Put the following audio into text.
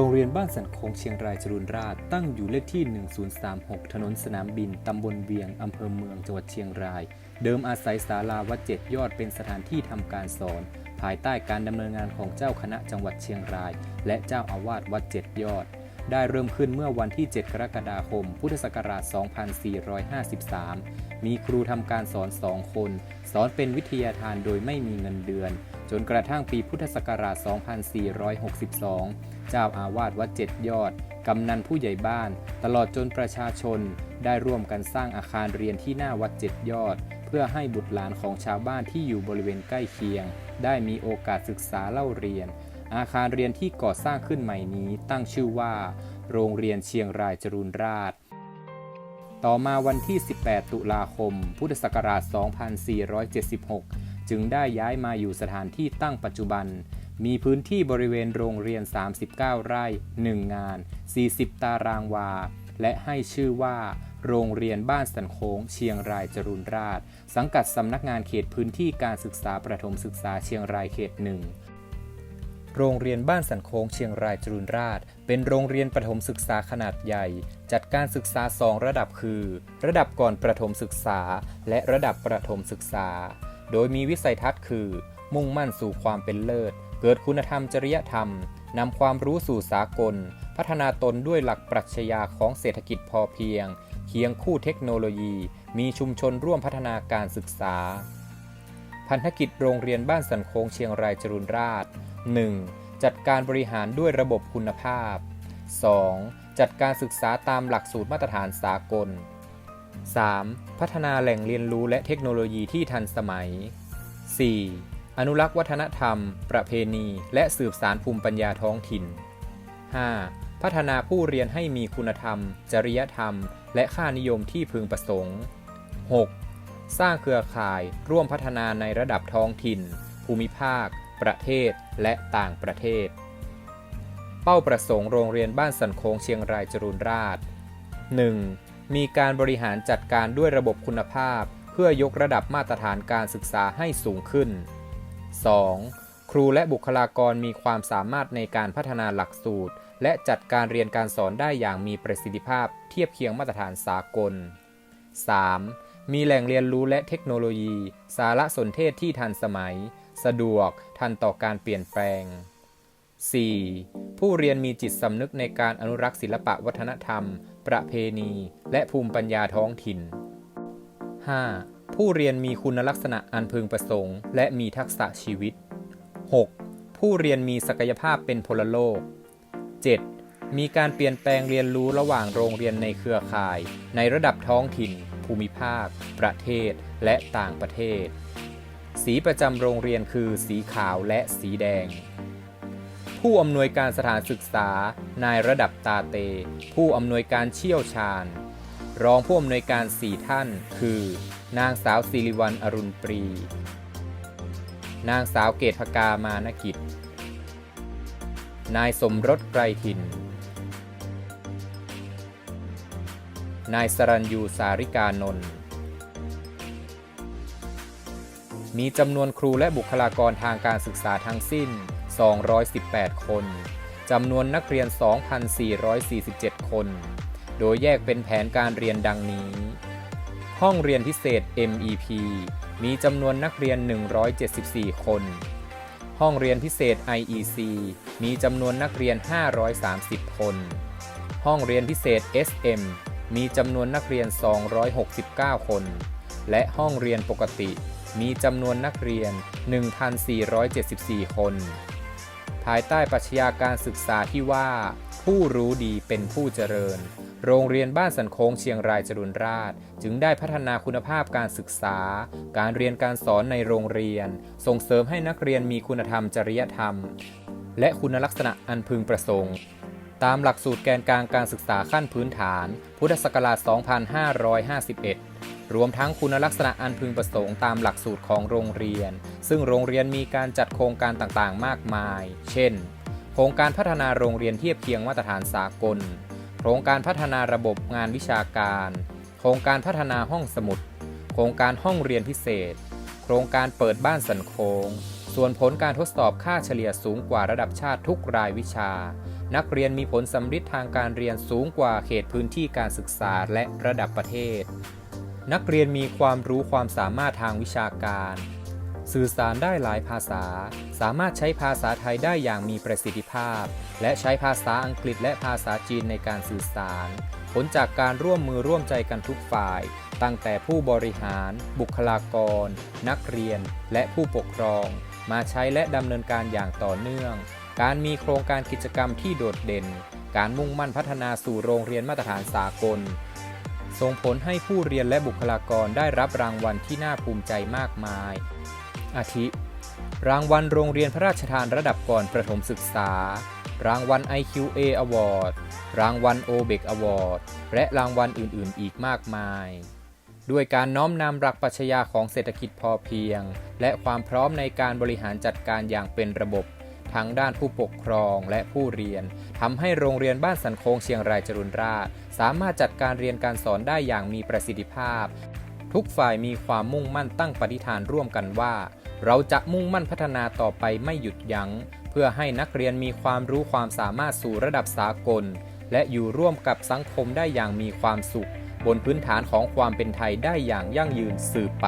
โรงเรียนบ้านสันโคงเชียงรายจรุนราษฎร์ตั้งอยู่เลขที่ 1036 ถนนสนามบิน ตำบลเวียง อำเภอเมือง จังหวัดเชียงราย เดิมอาศัยศาลาวัดเจ็ดยอดเป็นสถานที่ทำการสอน ภายใต้การดำเนินงานของเจ้าคณะจังหวัดเชียงราย และเจ้าอาวาสวัดเจ็ดยอด ได้เริ่มขึ้นเมื่อวันที่ 7 กรกฎาคม พุทธศักราช 2453 มีครูทำการสอนสองคน สอนเป็นวิทยาทานโดยไม่มีเงินเดือน จนกระทั่งปีพุทธศักราช 2462 เจ้าอาวาสวัดเจ็ดยอด กำนันผู้ใหญ่บ้าน ตลอดจนประชาชน ได้ร่วมกันสร้างอาคารเรียนที่หน้าวัดเจ็ดยอด เพื่อให้บุตรหลานของชาวบ้านที่อยู่บริเวณใกล้เคียง ได้มีโอกาสศึกษาเล่าเรียน อาคารเรียนที่ก่อสร้างขึ้นใหม่นี้ตั้งชื่อว่า โรงเรียนเชียงรายจรุนราษฎร์ ต่อมาวันที่ 18 ตุลาคม พุทธศักราช 2476 จึงได้ย้ายมาอยู่สถานที่ตั้งปัจจุบัน มีพื้นที่บริเวณโรงเรียน 39 ไร่ 1 งาน 40 ตารางวา และให้ชื่อว่า โรงเรียนบ้านสันโค้ง เชียงรายจรุนราษฎร์สังกัดสำนักงานเขตพื้นที่การศึกษาประถมศึกษาเชียงรายเขตหนึ่ง โรงเรียนบ้านสันโค้งเชียงรายจรุนราษฎร์เป็นโรงเรียนประถมศึกษาขนาดใหญ่ จัดการศึกษา2ระดับคือ ระดับก่อนประถมศึกษา และระดับประถมศึกษา โดยมีวิสัยทัศน์คือ มุ่งมั่นสู่ความเป็นเลิศ เกิดคุณธรรมจริยธรรมนำความรู้สู่สากล พัฒนาตนด้วยหลักปรัชญาของเศรษฐกิจพอเพียง เคียงคู่เทคโนโลยี มีชุมชนร่วมพัฒนาการศึกษา พันธกิจโรงเรียนบ้านสันโค้งเชียงรายจรุนราษฎร์ 1. จัดการบริหารด้วยระบบคุณภาพ 2. จัดการศึกษาตามหลักสูตรมาตรฐานสากล 3. พัฒนาแหล่งเรียนรู้และเทคโนโลยีที่ทันสมัย 4. อนุรักษ์วัฒนธรรม ประเพณี และสืบสารภูมิปัญญาท้องถิ่น 5. พัฒนาผู้เรียนให้มีคุณธรรม จริยธรรม และค่านิยมที่พึงประสงค์ 6. สร้างเครือข่ายร่วมพัฒนาในระดับท้องถิ่น ภูมิภาค ประเทศและต่างประเทศ เป้าประสงค์โรงเรียนบ้านสันโค้งเชียงรายจรุนราษ 1. มีการบริหารจัดการด้วยระบบคุณภาพ เพื่อยกระดับมาตรฐานการศึกษาให้สูงขึ้น 2. ครูและบุคลากรมีความสามารถในการพัฒนาหลักสูตร และจัดการเรียนการสอนได้อย่างมีประสิทธิภาพ เทียบเคียงมาตรฐานสากล 3. มีแหล่งเรียนรู้และเทคโนโลยี สารสนเทศที่ทันสมัย สะดวกทันต่อการเปลี่ยนแปลง 4. ผู้เรียนมีจิตสำนึกในการอนุรักษ์ศิลปะวัฒนธรรม ประเพณี และภูมิปัญญาท้องถิ่น 5. ผู้เรียนมีคุณลักษณะอันพึงประสงค์ และมีทักษะชีวิต 6. ผู้เรียนมีศักยภาพเป็นพลโลก 7. มีการเปลี่ยนแปลงเรียนรู้ระหว่างโรงเรียนในเครือข่าย ในระดับท้องถิ่น ภูมิภาค ประเทศ และต่างประเทศ สีประจำโรงเรียนคือสีขาวและสีแดง ผู้อำนวยการสถานศึกษานายระดับตาเต ผู้อำนวยการเชี่ยวชาญ รองผู้อำนวยการสี่ท่าน คือ นางสาวศิริวัลอรุณปรี นางสาวเกตพกามานกิจ นายสมรสไกรถิ่นนายสรัญยูสาริกานนท์ มีจำนวนครูและบุคลากรทางการศึกษาทั้งสิ้น 218 คน จำนวนนักเรียน 2,447 คน โดยแยกเป็นแผนการเรียนดังนี้ ห้องเรียนพิเศษ MEP มีจำนวนนักเรียน 174 คน ห้องเรียนพิเศษ IEC มีจำนวนนักเรียน 530 คน ห้องเรียนพิเศษ SM มีจำนวนนักเรียน 269 คน และห้องเรียนปกติ มีจำนวนนักเรียน 1,474 คน ภายใต้ปรัชญาการศึกษาที่ว่า ผู้รู้ดีเป็นผู้เจริญ โรงเรียนบ้านสันโค้งเชียงรายจรุนราษฎร์จึงได้พัฒนาคุณภาพการศึกษา การเรียนการสอนในโรงเรียน ส่งเสริมให้นักเรียนมีคุณธรรมจริยธรรม และคุณลักษณะอันพึงประสงค์ตามหลักสูตรแกนกลางการศึกษาขั้นพื้นฐาน พุทธศักราช 2551 รวมทั้งคุณลักษณะอันพึงประสงค์ตามหลักสูตรของโรงเรียน ซึ่งโรงเรียนมีการจัดโครงการต่างๆ มากมาย เช่น โครงการพัฒนาโรงเรียนเทียบเคียงมาตรฐานสากล โครงการพัฒนาระบบงานวิชาการ โครงการพัฒนาห้องสมุด โครงการห้องเรียนพิเศษ โครงการเปิดบ้านสันโค้งส่วนผลการทดสอบค่าเฉลี่ยสูงกว่าระดับชาติทุกรายวิชา นักเรียนมีผลสำฤทธิ์ทางการเรียนสูงกว่าเขตพื้นที่การศึกษาและระดับประเทศ นักเรียนมีความรู้ความสามารถทางวิชาการ สื่อสารได้หลายภาษา สามารถใช้ภาษาไทยได้อย่างมีประสิทธิภาพ และใช้ภาษาอังกฤษและภาษาจีนในการสื่อสาร ผลจากการร่วมมือร่วมใจกันทุกฝ่าย ตั้งแต่ผู้บริหาร บุคลากร นักเรียน และผู้ปกครอง มาใช้และดำเนินการอย่างต่อเนื่อง การมีโครงการกิจกรรมที่โดดเด่น การมุ่งมั่นพัฒนาสู่โรงเรียนมาตรฐานสากล ส่งผลให้ผู้เรียนและบุคลากรได้รับรางวัลที่น่าภูมิใจมากมาย อาทิ รางวัลโรงเรียนพระราชทานระดับก่อนประถมศึกษา รางวัล IQA Award รางวัล o b e c Award และรางวัลอื่น ๆ อีกมากมาย ด้วยการน้อมนำหลักปรัชญาของเศรษฐกิจพอเพียง และความพร้อมในการบริหารจัดการอย่างเป็นระบบ ทั้งด้านผู้ปกครองและผู้เรียนทำให้โรงเรียนบ้านสันโคงเชียงรายจรุนราษฎร์สามารถจัดการเรียนการสอนได้อย่างมีประสิทธิภาพ ทุกฝ่ายมีความมุ่งมั่นตั้งปณิธานร่วมกันว่า เราจะมุ่งมั่นพัฒนาต่อไปไม่หยุดยัง้ง เพื่อให้นักเรียนมีความรู้ความสามารถสู่ระดับสากล และอยู่ร่วมกับสังคมได้อย่างมีความสุข บนพื้นฐานของความเป็นไทยได้อย่างยั่งยืนสืบไป